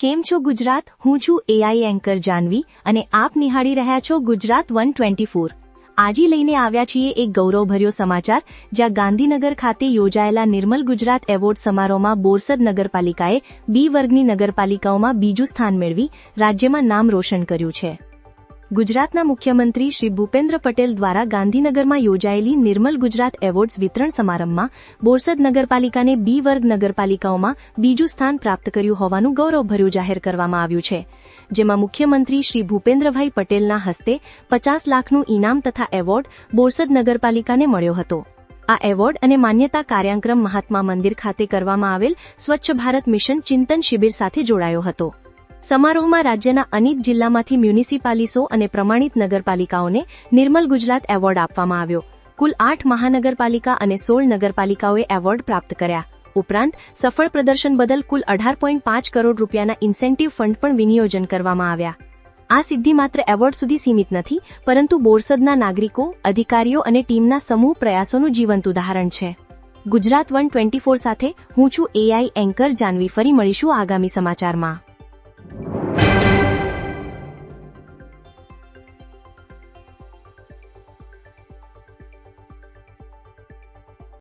કેમ છો ગુજરાત? હું છું એઆઈ એન્કર જાનવી અને આપ નિહાળી રહ્યા છો ગુજરાત વન ટ્વેન્ટી ફોર. આજે લઈને આવ્યા છીએ એક ગૌરવભર્યો સમાચાર, જ્યાં ગાંધીનગર ખાતે યોજાયેલા નિર્મલ ગુજરાત એવોર્ડ સમારોહમાં બોરસદ નગરપાલિકાએ બી વર્ગની નગરપાલિકાઓમાં બીજું સ્થાન મેળવી રાજ્યમાં નામ રોશન કર્યું છે. ગુજરાતના મુખ્યમંત્રી શ્રી ભૂપેન્દ્ર પટેલ દ્વારા ગાંધીનગરમાં યોજાયેલી નિર્મલ ગુજરાત એવોર્ડ્સ વિતરણ સમારંભમાં બોરસદ નગરપાલિકાને બી વર્ગ નગરપાલિકાઓમાં બીજું સ્થાન પ્રાપ્ત કર્યું હોવાનું ગૌરવભર્યું જાહેર કરવામાં આવ્યું છે. જેમાં મુખ્યમંત્રી શ્રી ભૂપેન્દ્રભાઈ પટેલના હસ્તે પચાસ લાખનું ઇનામ તથા એવોર્ડ બોરસદ નગરપાલિકાને મળ્યો હતો. આ એવોર્ડ અને માન્યતા કાર્યક્રમ મહાત્મા મંદિર ખાતે કરવામાં આવેલ સ્વચ્છ ભારત મિશન ચિંતન શિબિર સાથે જોડાયો હતો. સમારોહમાં રાજ્યના અનેક જિલ્લામાંથી મ્યુનિસિપાલિસો અને પ્રમાણિત નગરપાલિકાઓને નિર્મલ ગુજરાત એવોર્ડ આપવામાં આવ્યો. કુલ આઠ મહાનગરપાલિકા અને સોળ નગરપાલિકાઓએ એવોર્ડ પ્રાપ્ત કર્યા. ઉપરાંત, સફળ પ્રદર્શન બદલ કુલ અઢાર પોઈન્ટ પાંચ કરોડ રૂપિયાના ઇન્સેન્ટિવ ફંડ પણ વિનિયોજન કરવામાં આવ્યા. આ સિદ્ધિ માત્ર એવોર્ડ સુધી સીમિત નથી, પરંતુ બોરસદના નાગરિકો, અધિકારીઓ અને ટીમના સમૂહ પ્રયાસોનું જીવંત ઉદાહરણ છે. ગુજરાત વન ટ્વેન્ટી ફોર સાથે હું છું એઆઈ એન્કર. જાનવી. ફરી મળીશું આગામી સમાચારમાં.